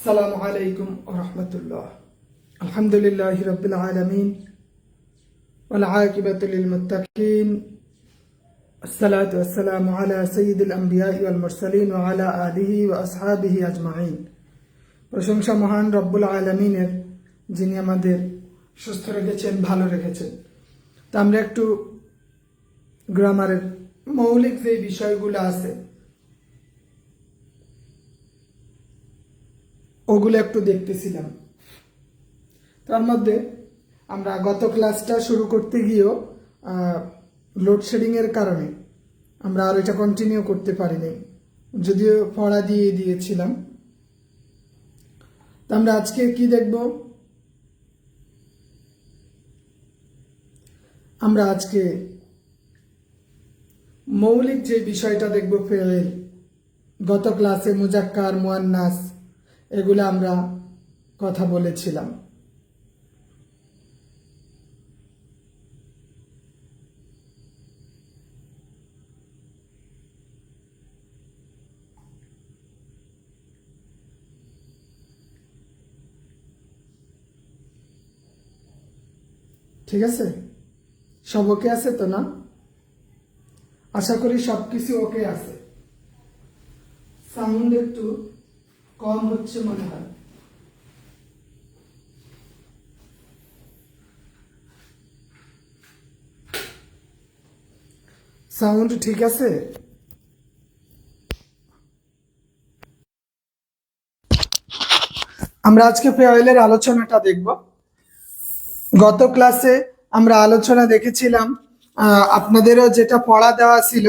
السلام عليكم ورحمة الله الحمد لله رب العالمين والعاقبة للمتقين الصلاة والسلام على سيد الأنبياء والمرسلين وعلى آله وأصحابه أجمعين প্রশংসা মহান রব্বুল আলমিনের যিনি আমাদের সুস্থ রেখেছেন ভালো রেখেছেন তা আমরা একটু গ্রামারের মৌলিক যে বিষয়গুলো আছে ওগুলো একটু দেখতেছিলাম। তার মধ্যে আমরা গত ক্লাসটা শুরু করতে গিয়েও লোডশেডিংয়ের কারণে আমরা আর এটা কন্টিনিউ করতে পারিনি। যদিও পড়া দিয়ে দিয়েছিলাম। তা আমরা আজকে কি দেখব? আমরা আজকে মৌলিক যে বিষয়টা দেখব ফেল গত ক্লাসে মুজাক্কার, মুয়ান্নাস এগুলো আমরা কথা বলেছিলাম। ঠিক আছে? সব ওকে আছে তো না? আশা করি সব কিছু ওকে আছে। সাউন্ড একটু কম হচ্ছে মনে হয়। সাউন্ড ঠিক আছে? আমরা আজকে ফেয়ারের আলোচনাটা দেখব। গত ক্লাসে আমরা আলোচনা দেখেছিলাম আপনাদেরও যেটা পড়া দেওয়া ছিল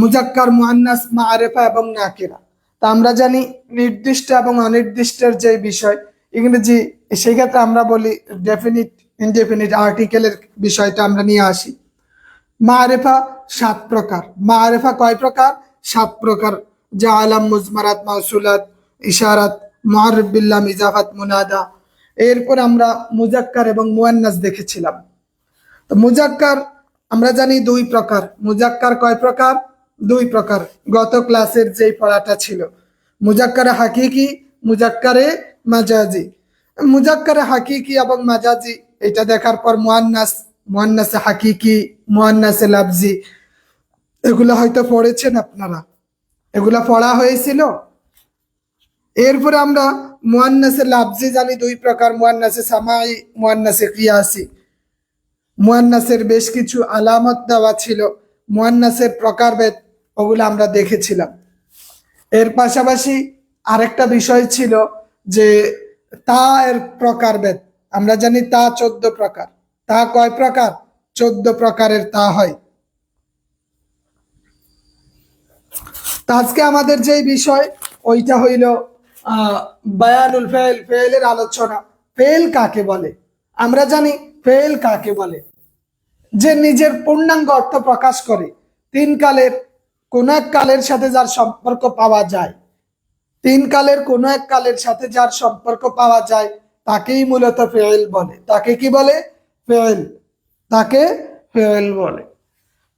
মুজাক্কার মুহান্নাস, মা আরেফা এবং নাকিরা। তা আমরা জানি নির্দিষ্ট এবং অনির্দিষ্টের যে বিষয়, ইংরেজি সেই ক্ষেত্রে আমরা বলি ডেফিনিট ইনডেফিনিট আর্টিকেলের বিষয়টা আমরা নিয়ে আসি। মারেফা সাত প্রকার। মারেফা কয় প্রকার? সাত প্রকার। যা আলাম, মুজমারাত, মাউসুলাত, ইশারাত মহারবিল্লাম ইজাফাত মুনাদা। এরপর আমরা মুজাক্কার এবং মুয়ান্নাস দেখেছিলাম। তো মুজাক্কার আমরা জানি দুই প্রকার। মুজাক্কার কয় প্রকার? দুই প্রকার। গত ক্লাসের যেই পড়াটা ছিল। মুজাক্কারে হাকিকি, মুজাক্কারে মাজাজি। মুজাক্কারে হাকিকি এবং মাজাজি, এটা দেখার পর মুয়ান্নাস, মুয়ান্নাসে হাকিকি, মুয়ান্নাসে লাফজি। এগুলো হয়তো পড়েছেন আপনারা। এগুলা পড়া হয়েছিল। এরপরে আমরা মুয়ান্নাসে লাফজি জানি, দুই প্রকার। মুয়ান্নাসে সামাই, মুয়ান্নাসে কিয়াসি। মুয়ান্নাসের বেশ কিছু আলামত দেওয়া ছিল। মুয়ান্নাসের প্রকারভেদ ওগুলো আমরা দেখেছিলাম। এর পাশাপাশি আরেকটা বিষয় ছিল যে তা এর প্রকারভেদ আমরা জানি তা চোদ্দ প্রকার। তা কয় প্রকার? চোদ্দ প্রকারের তা হয়। আজকে আমাদের যে বিষয়, ওইটা হইল বায়ানুল ফেল ফেলের আলোচনা। ফেল কাকে বলে? আমরা জানি ফেল কাকে বলে। যে নিজের পূর্ণাঙ্গ অর্থ প্রকাশ করে। তিন কালের কোন এক কালের সাথে যার সম্পর্ক পাওয়া যায়। তিন কালের কোন এক কালের সাথে যার সম্পর্ক পাওয়া যায়, তাকেই মূলত ফেল বলে। তাকে কি বলে? ফেল তাকে ফেল বলে।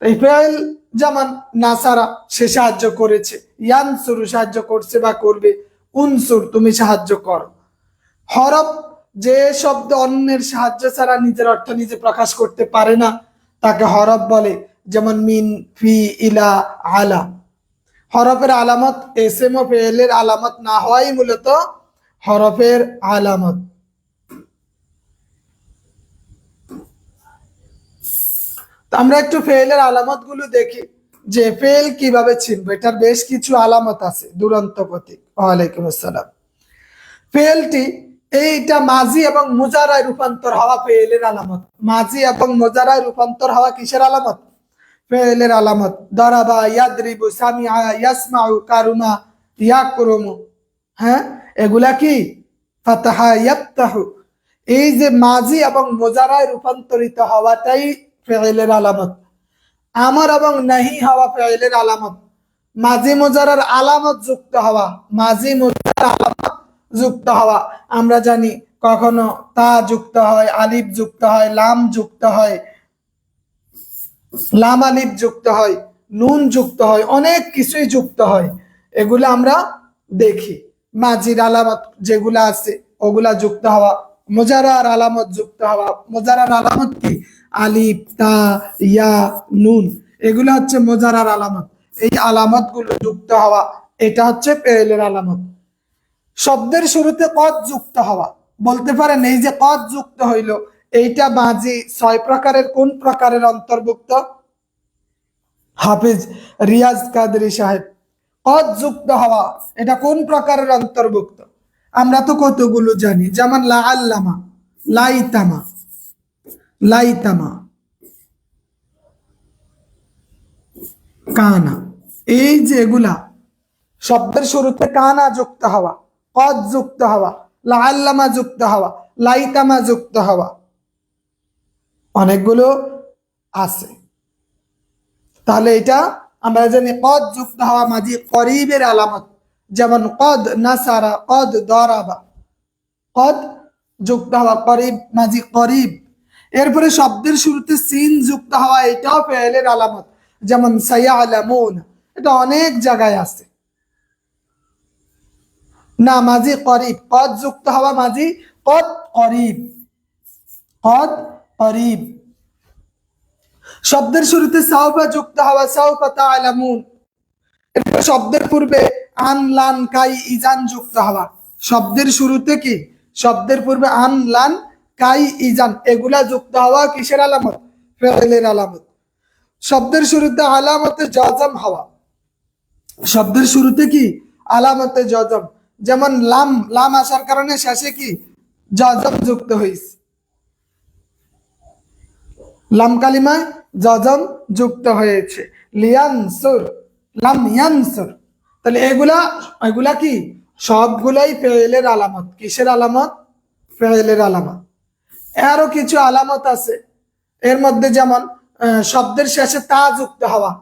এই ফেল যেমন নাসারা, সে সাহায্য করেছে। ইয়ানসুরু সাহায্য করছে বা করবে। উনসুর, তুমি সাহায্য করো। হরফ যে শব্দ অন্যের সাহায্য ছাড়া নিজের অর্থ নিজে প্রকাশ করতে পারে না, তাকে হরফ বলে। যেমন মিন, ফি, ইলা, আলা। হরফের আলামত এস এম ও ফেলের আলামত না হওয়াই মূলত হরফের আলামত। আমরা একটু ফেলের আলামতগুলো দেখি। যে ফেল কীভাবে চিনবো এটার বেশ কিছু আলামত আছে, দুরন্ত প্রতীক। ওয়ালাইকুম আসসালাম। ফেলটি এইটা মাঝি এবং মুজারায় রূপান্তর হওয়া ফেলের আলামত। মাঝি এবং মুজারায় রূপান্তর হওয়া কিসের আলামত? ফেলের আলামত। দারাবা, ইয়াদরিবু, সামিআ, ইয়াসমাউ, কারুমা, ইয়াকরুমু। হ্যাঁ? এগুলা কি? ফাতাহা ইয়াফতাহু। এই যে মাঝি এবং মোজারায় রূপান্তরিত হওয়াটাই ফেলের আলামত। আমার এবং নাহি হওয়া ফেলের আলামত। মাঝি মোজারার আলামত যুক্ত হওয়া মাঝি মোজারার আলামত যুক্ত হওয়া। আমরা জানি কখনো তা যুক্ত হয়, আলিফ যুক্ত হয়, লাম যুক্ত হয়। লাম আলিফ যুক্ত হয়, নুন যুক্ত হয়, অনেক কিছুই যুক্ত হয়। এগুলো আমরা দেখি। মাজির আলামত যেগুলা আছে, ওগুলা যুক্ত হওয়া। মোজারার আলামত যুক্ত হওয়া। মোজারার আলামত কি? আলিফ, তা, ইয়া, নুন। এগুলো হচ্ছে মোজারার আলামত। এই আলামতগুলো যুক্ত হওয়া, এটা হচ্ছে পেয়েলের আলামত। শব্দের শুরুতে কদ যুক্ত হওয়া। বলতে পারেন এই যে কদ যুক্ত হইল এইটা বাজি ছয় প্রকারের, কোন প্রকারের অন্তর্ভুক্ত? হাফিজ রিয়াজ কাদরি সাহেব, কদ যুক্ত হওয়া, এটা কোন প্রকারের অন্তর্ভুক্ত? আমরা তো কতগুলো জানি, যেমন লা আল্লামা, লাইতামা লাইতামা, কানা। এই যেগুলা শব্দের শুরুতে কানা যুক্ত হওয়া, কদ যুক্ত হওয়া, লা আল্লামা যুক্ত হওয়া, লাইতামা যুক্ত হওয়া। অনেকগুলো আছে। তাহলে এটা আমরা জানি কদ যুক্ত হওয়া মাঝি করিবের আলামত। যেমন কদ নাসারা, কদ দরাবা। কদ যুক্ত হওয়া করিব মাঝি করিব। এরপরে শব্দের শুরুতে সিন যুক্ত হওয়া এটাও ফেলের আলামত। যেমন সাইয়া আলামুন এটা অনেক জায়গায় আছে। না, মাঝি করিব। কদ যুক্ত হওয়া মাঝি কদ করিব। কদ করিব। শব্দের শুরুতে সাউফা যুক্ত হওয়া সাউফা তাআলামুন। এরপর শব্দের পূর্বে আন, লান, কাই, ইজান যুক্ত হওয়া। শব্দের শুরুতে কি? শব্দের পূর্বে আন, লান, কাই, ইজান, এগুলা যুক্ত হওয়া কিসের আলামত? ফেলের আলামত। শব্দের শুরুতে আলামতে জজম হওয়া। শব্দের শুরুতে কি? আলামতে জজম। যেমন লাম লাম আসার কারণে শেষে কি? জজম যুক্ত হয়েছে লাম কালিমায় জজম যুক্ত হয়েছে। লিয়ানসুর লাম ইয়ানসুর তাহলে এগুলা এগুলা কি? সবগুলাই ফেলের আলামত। কিসের আলামত? ফেলের আলামত। আরও কিছু আলামত আছে। এর মধ্যে যেমন শব্দের শেষে তা যুক্ত হওয়া।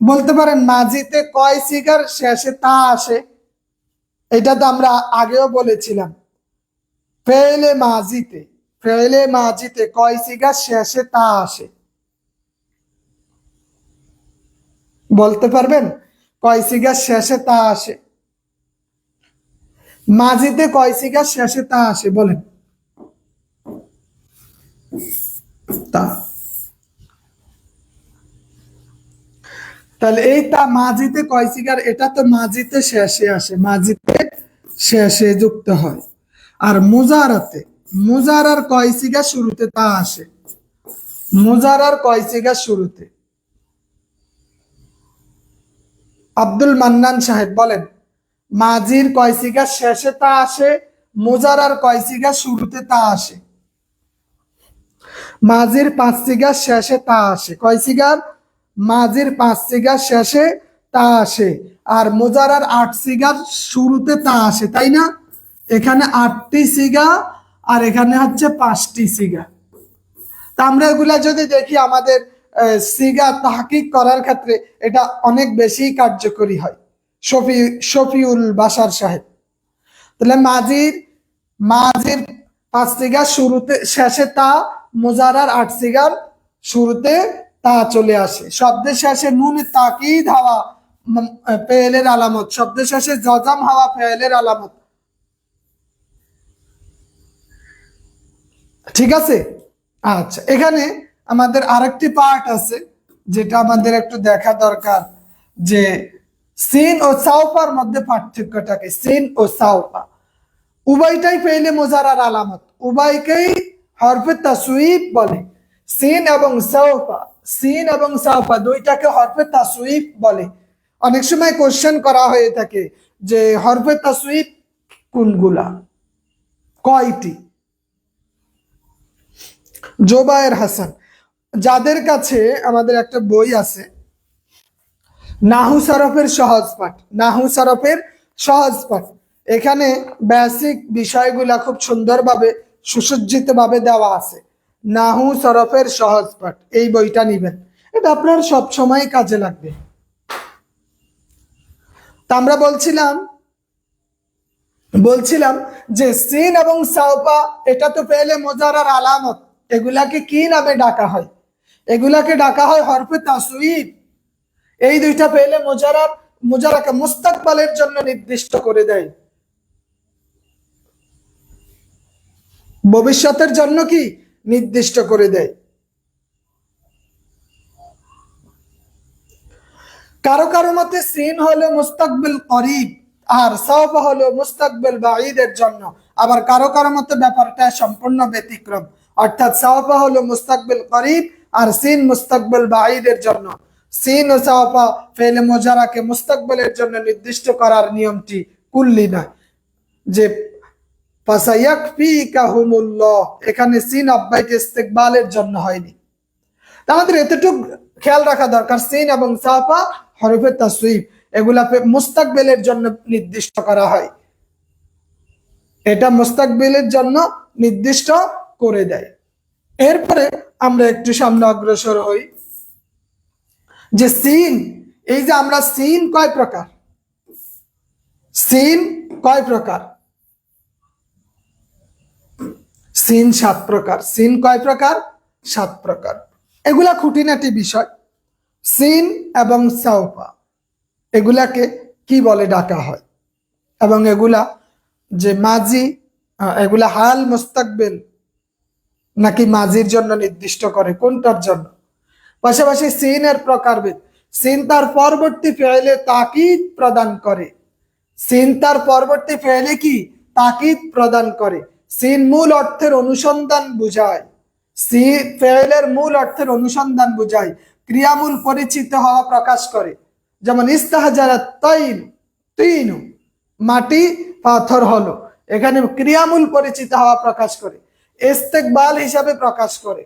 বলতে পারেন, মাঝিতে কয় সিগার শেষে তা আসে? এটা তো আমরা আগেও বলেছিলাম। ফেলে মাঝিতে। ফেলে মাঝিতে কয় সিগার শেষে তা আসে। বলতে পারবেন? কয় সিগার শেষে তা আসে। মাঝিতে কয় সিগার শেষে তা আসে, বলেন। তা। তাহলে এই তা মাঝিতে কয় সিগার, এটা তো মাঝিতে শেষে আসে, মাঝিতে শেষে যুক্ত হয়। আর মুজারাতে মুজারার কয় সিগার শুরুতে তা আসে? মুজারার কয় সিগার শুরুতে? আব্দুল মান্নান সাহেব বলেন মাঝির কয় সিগার শেষে তা আসে, মুজারার কয় সিগার শুরুতে তা আসে? মাঝির পাঁচ সিগার শেষে তা আসে। কয় সিগার মাঝির পাঁচ সিগার শেষে তা আসে আর মোজারার আট সিগার শুরুতে তা আসে, তাই না? এখানে আটটি সিগা আর এখানে হচ্ছে পাঁচটি সিগা। তা আমরা এগুলা যদি দেখি আমাদের সিগা তাহকিক করার ক্ষেত্রে এটা অনেক বেশি কার্যকরী হয়। শফি, শফিউল বাসার সাহেব। তাহলে মাঝির মাঝির পাঁচ সিগার শুরুতে, শেষে তা, মোজারার আট সিগার শুরুতে তা চলে আসে। শব্দের শেষে নুন তাকিদ হাওয়া পেয়েলের আলামত। শব্দের শেষে জজাম হাওয়া পেয়েলের আলামত। ঠিক আছে? আচ্ছা এখানে আমাদের আরেকটি পার্ট আছে, যেটা আমাদের একটু দেখা দরকার, যে সিন ও সাউফার মধ্যে পার্থক্যটাকে, সিন ও সাউফা উবাইটাই পেলে মোজারার আলামত। উভয়কেই হরফে তাসুইফ বলে। সিন এবং সাউফা সিন এবং সাউফা দুইটাকে হরফে তাসুইফ বলে। অনেক সময় কোশ্চেন করা হয়ে থাকে যে হরফে তাসুইফ কোনগুলা? কয়টি? জোবায়ের হাসান। যাদের কাছে আমাদের একটা বই আছে, নাহু সরফের সহজ পাঠ, নাহু সরফের সহজ পাঠ। এখানে বেসিক বিষয়গুলা খুব সুন্দরভাবে সুসজ্জিত ভাবে দেওয়া আছে। নাহু সরফের সহজ পাঠ, এই বইটা নিবেন। এটা আপনার সব সময় কাজে লাগবে। তা আমরা বলছিলাম বলছিলাম যে সিন এবং সাউপা এটা তো পেলে মোজারার আলামত। এগুলাকে কি নামে ডাকা হয়? এগুলাকে ডাকা হয় হরফে তাসুইব এই দুইটা পেলে মোজারার মুজারাকে মুস্তাকবালের জন্য নির্দিষ্ট করে দেয়। ভবিষ্যতের জন্য কি নির্দিষ্ট করে দেয়? কারও কারও মতে সিন হলো মুস্তাকবিল করিব, আর সব হলো মুস্তাকবিল বাঈদের জন্য। আবার কারও কারও মতে ব্যাপারটা সম্পূর্ণ ব্যতিক্রম। অর্থাৎ সাওফা হলো মুস্তাকবিল করিব আর সিন মুস্তাকবিল বাঈদের জন্য। সিন ও সাওফা ফেলে মোজারাকে মুস্তাকবিলের জন্য নির্দিষ্ট করার নিয়মটি কুল্লি না যে এখানে সিন আব্বাইট ইস্তেকবালের জন্য হয়নি। আমাদের এতটুকু খেয়াল রাখা দরকার, সিন এবং সাফা হরফে তাসুইফ এগুলা মুস্তাকবেলের জন্য নির্দিষ্ট করা হয়। এটা মুস্তাকবেলের জন্য নির্দিষ্ট করে দেয়। এরপরে আমরা একটু সামনে অগ্রসর হই। যে সিন, এই যে আমরা সিন কয় প্রকার? সিন কয় প্রকার? সিন সাত প্রকার। সিন কয় প্রকার? সাত প্রকার। এগুলা খুঁটিনাটি বিষয়। সিন এবং সাউফা এগুলাকে কি বলে ডাকা হয়? এবং এগুলা যে মাজি এগুলা হাল মুস্তাকবেল নাকি মাজির জন্য নির্দিষ্ট করে? কোনটার জন্য? পাশাপাশি সিনের প্রকারভেদ সিন তার পরবর্তী ফেলে তাকিদ প্রদান করে। সিন তার পরবর্তী ফেলে কি? তাকিদ প্রদান করে। সিন মূল অর্থের অনুসন্ধান বুঝায়। সি ফেলের মূল অর্থের অনুসন্ধান বুঝায়। ক্রিয়ামূল পরিচিত হওয়া প্রকাশ করে। যেমন, ইস্তাহাজারা তৈন তিনু, মাটি, পাথর হলো। এখানে ক্রিয়ামূল পরিচিত হওয়া প্রকাশ করে। ইস্তেকবাল হিসাবে প্রকাশ করে।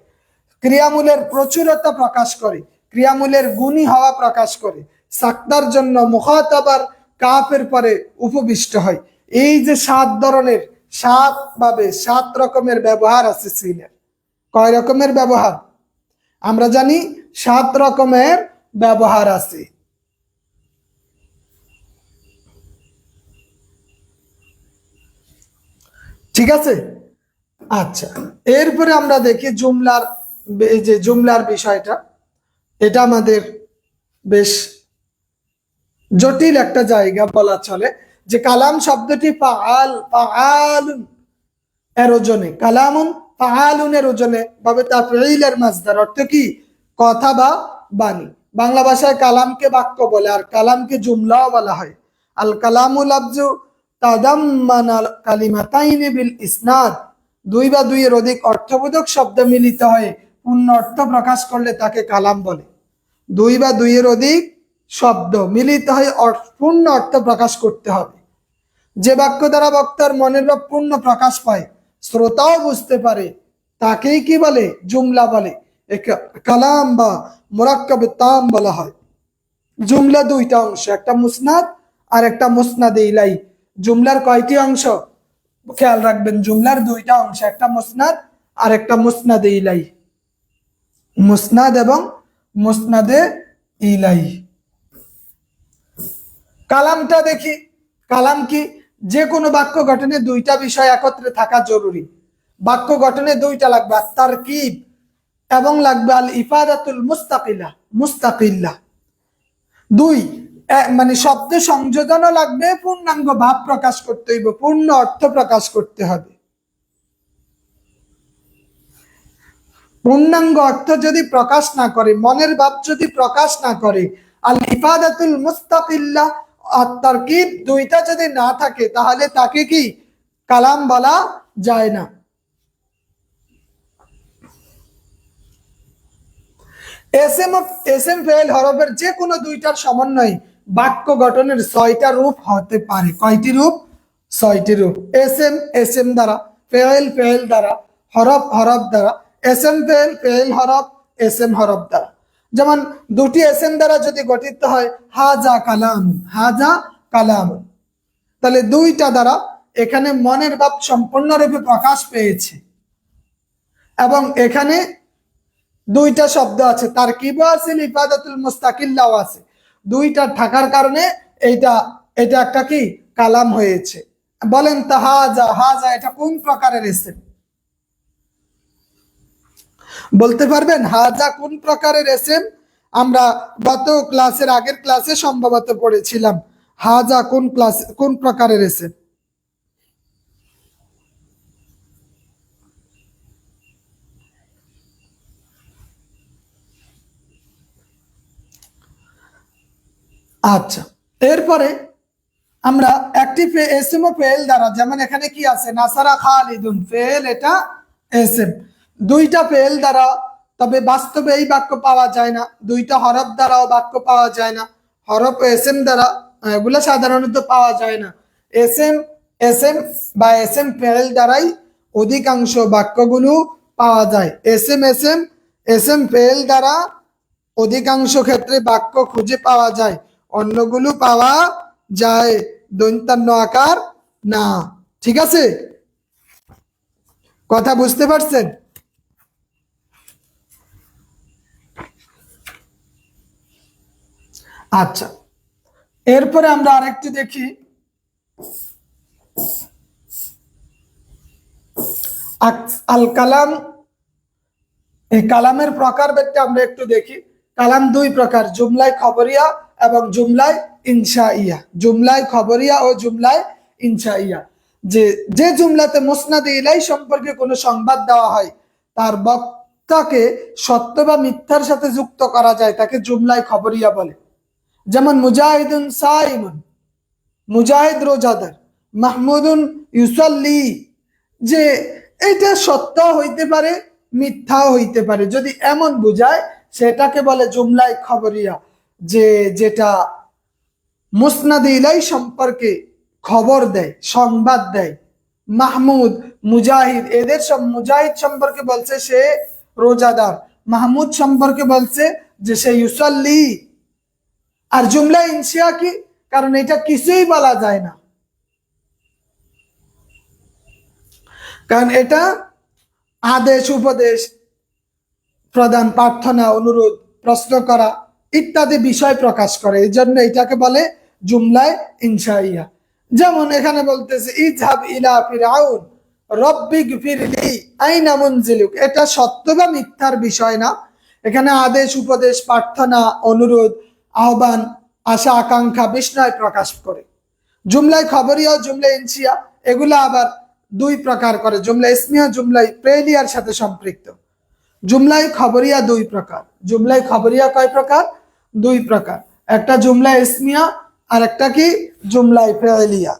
ক্রিয়ামূলের প্রচুরতা প্রকাশ করে। ক্রিয়ামূলের গুণী হওয়া প্রকাশ করে। সাক্তার জন্য মুখাতাবার কাপের পরে উপবিষ্ট হয়। এই যে সাত ধরনের, সাত ভাবে সাত রকমের ব্যবহার আছে সিনের। কয় রকমের ব্যবহার? আমরা জানি সাত রকমের ব্যবহার আছে। ঠিক আছে? আচ্ছা এরপরে আমরা দেখি জুমলার যে জুমলার বিষয়টা। এটা আমাদের বেশ জটিল একটা জায়গা বলা চলে, যে কালাম শব্দটি পাআল পাআলুন এর ওজনে। কালামুন পাআলুনের ওজনে ভাবে তাফঈলের মাসদার অর্থ কি? কথা বা বাণী। বাংলা ভাষায় কালামকে বাক্য বলে, আর কালামকে জুমলাও বলা হয়। আল কালামু লাফজু তাদাম্মানা কালিমাতাইনি বিল ইসনাদ দুই বা দুইয়ের অধিক অর্থবোধক শব্দ মিলিত হয়ে পূর্ণ অর্থ প্রকাশ করলে তাকে কালাম বলে। দুই বা দুইয়ের অধিক শব্দ মিলিত হয়ে পূর্ণ অর্থ প্রকাশ করতে হবে। যে বাক্য দ্বারা বক্তার মনের ভাব পূর্ণ প্রকাশ পায়, শ্রোতাও বুঝতে পারে, তাকেই কি বলে? জুমলা বলে। কালাম বা মোরাক্কাবে তাম বলা হয়। জুমলা দুইটা অংশ, একটা মুসনাদ আর একটা মুসনাদে ইলাই। জুমলার কয়টি অংশ? খেয়াল রাখবেন, জুমলার দুইটা অংশ, একটা মুসনাদ আর একটা মুসনাদে ইলাই। মুসনাদ এবং মুসনাদে ইলাই। কালামটা দেখি, কালাম কি? যে কোনো বাক্য গঠনে দুইটা বিষয় একত্রে থাকা জরুরি। বাক্য গঠনে দুইটা লাগবে আর তারকিব এবং লাগবে আল ইফাদাতুল মুস্তাকিলা, মুস্তাকিল্লা। দুই মানে শব্দ সংযোজনও লাগবে, পূর্ণাঙ্গ ভাব প্রকাশ করতে হইবে, পূর্ণ অর্থ প্রকাশ করতে হবে। পূর্ণাঙ্গ অর্থ যদি প্রকাশ না করে, মনের ভাব যদি প্রকাশ না করে, আল ইফাদাতুল মুস্তাকিল্লা, আর তারকিব দুইটা যদি না থাকে, তাহলে তাকে কি কালাম বলা যায় না। এস এম এস এম ফেল হরফের যে কোনো দুইটার সমন্বয়ে বাক্য গঠনের ছয়টা রূপ হতে পারে। কয়টি রূপ? ছয়টি রূপ। এস এম এস এম দ্বারা ফেয়েল ফেয়েল দ্বারা, হরফ হরফ দ্বারা এস এম ফেল ফেয়েল হরফ এস এম হরফ দ্বারা। যেমন দুটি এস এম দ্বারা যদি গঠিত হয়, হাজা কালাম হাজা কালাম। তাহলে দুইটা দ্বারা এখানে মনের ভাব সম্পূর্ণরূপে প্রকাশ পেয়েছে। এবং এখানে দুইটা শব্দ আছে। তার কিব আছে ইফাদাতুল মুস্তাকিল্লাও আছে। দুইটা থাকার কারণে এইটা এটা একটা কি? কালাম হয়েছে। বলেন তা হাজা হাজা, এটা কোন প্রকারের এসেম বলতে পারবেন, হাজা কোন প্রকারের এসেম আমরা গত ক্লাসের আগের ক্লাসে সম্ভবত পড়েছিলাম। হাজা কোন ক্লাস কোন প্রকারের এসে আচ্ছা এরপরে আমরা একটি এসএম ও ফেল দ্বারা, যেমন এখানে কি আছে? নাসারা খালিদুন ফেল এটা এসএম দুইটা ফেল দ্বারা, তবে বাস্তবে এই বাক্য পাওয়া যায় না। দুইটা হরফ দ্বারাও বাক্য পাওয়া যায় না। হরফ এসএম দ্বারা, এগুলো সাধারণত পাওয়া যায় না। এসএম এসএম বা এসএম ফেল দ্বারাই অধিকাংশ বাক্যগুলো পাওয়া যায়। এসএম এসএম এসএম ফেল দ্বারা অধিকাংশ ক্ষেত্রে বাক্য খুঁজে পাওয়া যায়। অন্যগুলো পাওয়া যায়। দৈন্তান্ন আকার না। ঠিক আছে? কথা বুঝতে পারছেন? আচ্ছা। এরপরে আমরা আরেকটি দেখি। আল কালাম। এই কালামের প্রকার প্রকারভেদটা আমরা একটু দেখি। কালাম দুই প্রকার, জুমলায় খবরিয়া এবং জুমলায় ইনশাইয়া, জুমলায় খবরিয়া ও জুমলায় ইনশাইয়া। যে যে জুমলাতে মুসনাদ ইলাই সম্পর্কে কোনো সংবাদ দেওয়া হয়, তার বক্তাকে সত্য বা মিথ্যার সাথে যুক্ত করা যায়, তাকে জুমলায় খবরিয়া বলে। যেমন মুজাহিদুন সাইমুন, মুজাহিদ রোজাদার, মাহমুদুন ইউসাল্লি, যে এটা সত্য হইতে পারে, মিথ্যাও হইতে পারে। যদি এমন বুঝায়, সেটাকে বলে জুমলায় খবরিয়া। যে যেটা মুসনাদ ইলাই সম্পর্কে খবর দেয়, সংবাদ দেয়। মাহমুদ, মুজাহিদ, এদের সব মুজাহিদ সম্পর্কে বলছে সে রোজাদার। মাহমুদ সম্পর্কে বলছে যে সে ইউসাল্লি। আর জুমলা ইনসিয়া কি? কারণ এটা কিছুই বলা যায় না। কারণ এটা আদেশ, উপদেশ প্রদান প্রার্থনা, অনুরোধ, প্রশ্ন করা ইত্যাদি বিষয় প্রকাশ করে। এই জন্য এটাকে বলে জুমলায় ইনসাইয়া যেমন এখানে বলতেছে ইজহাব ইলা ফিরাউন রব্বিক ফিরলি আইনা মুনজিলুক। এটা সত্য বা মিথ্যার বিষয় না। এখানে আদেশ, উপদেশ, প্রার্থনা, অনুরোধ, আহ্বান, আশা, আকাঙ্ক্ষা, বিস্ময় প্রকাশ করে। জুমলায় খবরিয়া জুমলা ইনসিয়া এগুলা আবার দুই প্রকার করে। জুমলা ইসমিয়া জুমলাই প্রেলিয়ার সাথে সম্পৃক্ত। জুমলাই খবরিয়া দুই প্রকার। জুমলাই খবরিয়া কয় প্রকার? দুই প্রকার। একটা জুমলা ইসমিয়া আর একটা কি? জুমলাই ফেলিয়া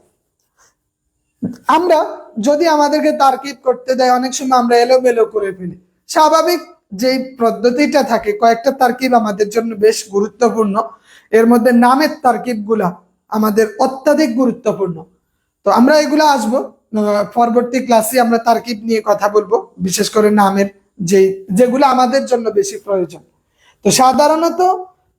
আমরা যদি আমাদেরকে তারকিব করতে দেয়, অনেক সময় আমরা এলোমেলো করে ফেলি। স্বাভাবিক যে পদ্ধতিটা থাকে, কয়েকটা তারকিব আমাদের জন্য বেশ গুরুত্বপূর্ণ। এর মধ্যে নামের তারকিবগুলা আমাদের অত্যাধিক গুরুত্বপূর্ণ। তো আমরা এগুলো আসব। পরবর্তী ক্লাসে আমরা তারকিব নিয়ে কথা বলব, বিশেষ করে নামের যে যেগুলো আমাদের জন্য বেশি প্রয়োজন। তো সাধারণত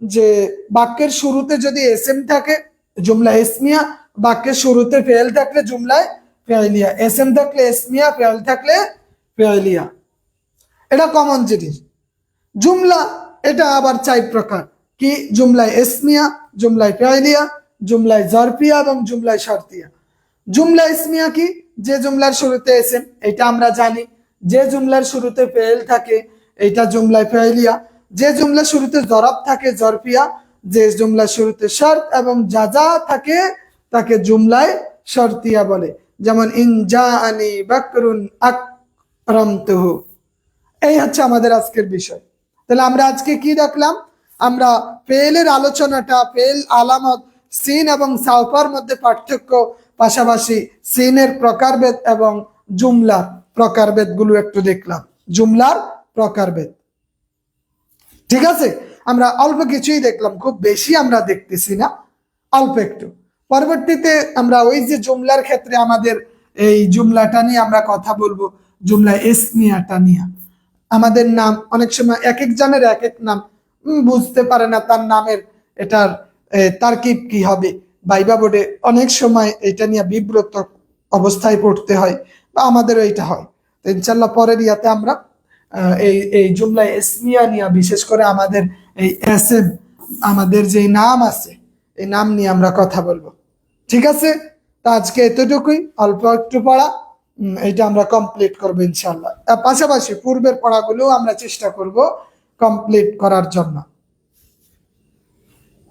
যে বাক্যের শুরুতে যদি এস এম থাকে জুমলা এসমিয়া, বাক্যের শুরুতে ফেল থাকলে জুমলায় ফেলিয়া এস এম থাকলে এসমিয়া ফেল থাকলে ফেলিয়া এটা কমন জিনিস। জুমলা, এটা আবার চার প্রকার। কি? জুমলায় এসমিয়া, জুমলায় ফেলিয়া জুমলায় জরফিয়া এবং জুমলায় শর্তিয়া। জুমলা ইসমিয়া কি? যে জুমলার শুরুতে এসেম এটা আমরা জানি। যে জুমলার শুরুতে ফেল থাকে, এটা জুমলায় ফেলিয়া যে জুমলা শুরুতে জরব থাকে জরফিয়া, যে জুমলা শুরুতে শর্ত এবং যা যা থাকে তাকে জুমলায় শর্তিয়া বলে। যেমন, ইন জা আনি বাকরুন আকরামতুহু। এই হচ্ছে আমাদের আজকের বিষয়। তাহলে আমরা আজকে কি দেখলাম? আমরা ফেলের আলোচনাটা ফেল আলামত, সিন এবং সাউফার মধ্যে পার্থক্য, পাশাপাশি সিনের প্রকারভেদ এবং জুমলার প্রকারভেদগুলো একটু দেখলাম। জুমলার প্রকারভেদ। ঠিক আছে? আমরা অল্প কিছুই দেখলাম, খুব বেশি আমরা দেখতেছি না, অল্প একটু। পরবর্তীতে আমরা ওই যে জুমলার ক্ষেত্রে আমাদের এই জুমলাটা নিয়ে আমরা কথা বলব, জুমলা এসমিয়াটা নিয়ে। আমাদের নাম অনেক সময় এক এক জনের এক এক নাম বুঝতে পারে না তার নামের এটার তারকিব কি হবে। বাইবা বোর্ডে অনেক সময় এটা নিয়ে বিব্রত অবস্থায় পড়তে হয়, বা আমাদেরও এটা হয়। তো ইনশাল্লাহ পরের ইয়াতে আমরা এই এই জুমলা এসমিয়া নিয়ে, বিশেষ করে আমাদের এই এস আমাদের যে নাম আছে, এই নাম নিয়ে আমরা কথা বলব। ঠিক আছে? তা আজকে এতটুকুই, অল্প একটু পড়া এটা আমরা কমপ্লিট করব ইনশাল্লাহ পাশাপাশি পূর্বের পড়াগুলো আমরা চেষ্টা করব কমপ্লিট করার জন্য।